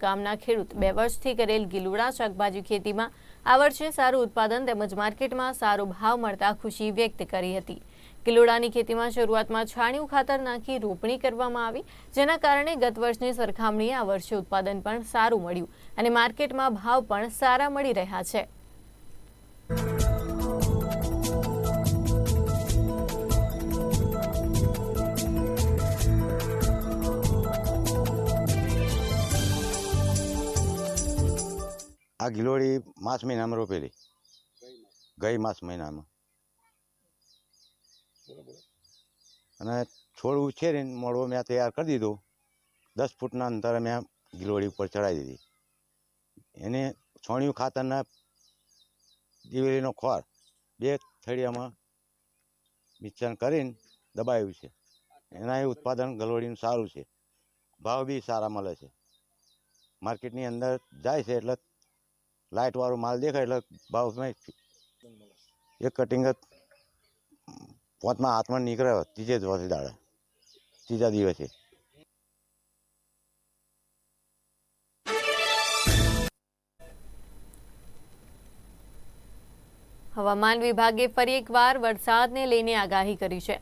ગામના ખેડૂત બે વર્ષથી કરેલ ગીલુડા શાકભાજી ખેતીમાં આ વર્ષે સારું ઉત્પાદન તેમજ માર્કેટમાં સારો ભાવ મળતા ખુશી વ્યક્ત કરી હતી. ગીલુડાની ખેતીમાં શરૂઆતમાં છાણિયું ખાતર નાખી રોપણી કરવામાં આવી, જેના કારણે ગત વર્ષની સરખામણીએ આ વર્ષે ઉત્પાદન પણ સારું મળ્યું અને માર્કેટમાં ભાવ પણ સારા મળી રહ્યા છે. આ ગિલોડી માસ મહિનામાં રોપેલી. ગઈ માસ મહિનામાં. અને છોડ ઉછેરીને મોડવો મેં તૈયાર કરી દીધો. દસ ફૂટના અંતરે મેં ગિલોડી ઉપર ચડાવી દીધી. એને છોણિયું ખાતરના દિવેલીનો ખોર બે થળિયામાં મિશ્રણ કરીને દબાવ્યું છે. એના ઉત્પાદન ગલોડીનું સારું છે. ભાવ બી સારા મળે છે. માર્કેટની અંદર જાય છે એટલે લાઇટ વાળો માલ દેખાય એટલે ભાવ એક કટિંગ જ પોતમાં હાથમાં નીકળે ત્રીજે દિવસે દાડે. ત્રીજા દિવસે. હવામાન વિભાગે ફરી એકવાર વરસાદને લઈને આગાહી કરી છે.